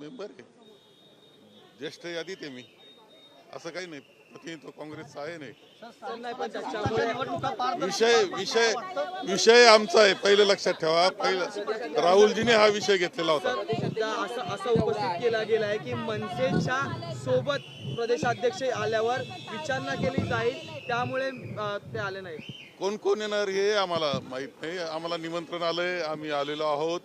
Member आहे. ज्येष्ठ यादीत आहे मी. असं काही नाही. प्रतिनिधित्व काँग्रेसचं आहे नाही. विषय विषय विषय आमचा आहे. पहिले लक्षात ठेवा. पहिलं राहुलजीने हा विषय घेतलेला होता. असं असं उपस्थित केला गेला आहे की मनसेच्या सोबत प्रदेशाध्यक्ष आल्यावर विचारणा केली जाईल. त्यामुळे ते आले नाही. कोण कोण येणार हे आम्हाला माहीत नाही. आम्हाला निमंत्रण आलंय. आम्ही आलेलो आहोत.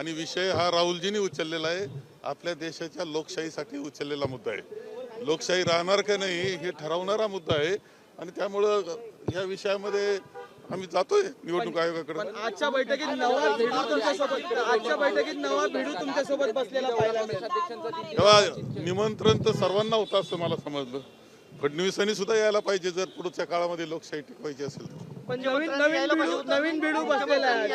आणि विषय हा राहुलजींनी उचललेला आहे. आपल्या देशाच्या लोकशाहीसाठी उचललेला मुद्दा आहे. लोकशाही राहणार का नाही हे ठरवणारा मुद्दा आहे. आणि त्यामुळं या विषयामध्ये आम्ही जातोय निवडणूक आयोगाकडे. आजच्या बैठकीत नवा भिडू तुमच्यासोबत आजच्या बैठकीत नवा भिडू तुमच्यासोबत बसलेला तेव्हा निमंत्रण तर सर्वांना होतं असं मला समजलं. फडणवीसांनी सुद्धा यायला पाहिजे जर पुढच्या काळामध्ये लोकशाही टिकवायची असेल तर. पण नवीन नवीन भिडू नवीन भिडू बसलेला आहे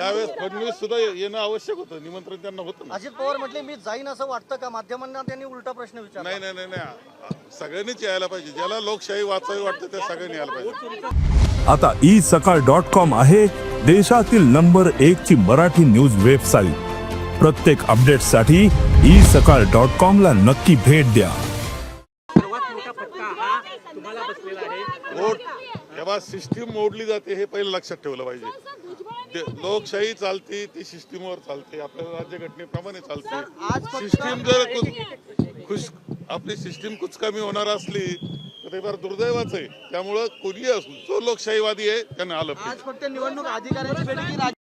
यावेळेस फडणवीस सुद्धा येणं आवश्यक होतं. निमंत्रण त्यांना होतं ना? अजित पवार म्हटले मी जाईन असं वाटतं का? माध्यमांना त्यांनी उलटा प्रश्न विचारला. नाही नाही नाही नाही. सगळ्यांनीच यायला पाहिजे. ज्याला लोकशाही वाचावी वाटते त्या सगळ्यांनी यायला पाहिजे. आता ई सकाळ डॉट कॉम आहे देशातील नंबर एक ची मराठी न्यूज वेबसाईट. प्रत्येक अपडेटसाठी ई सकाळ डॉट कॉम ला नक्की भेट द्या. सर्वात मोठा फटका हा तुम्हाला बसलेला आहे. वोट. तेव्हा सिस्टीम मोडली जाते हे पहिलं लक्षात ठेवलं पाहिजे. लोकशाही चालते ती सिस्टीमवर चालते. आपल्या राज्यघटनेप्रमाणे चालते. सिस्टीम जर खुश आपली सिस्टीम कुचकामी होणार असली तर ते फार दुर्दैवाच आहे. त्यामुळं कोणी असो जो लोकशाहीवादी आहे त्याने आलं फक्त निवडणूक अधिकाऱ्यांची बैठक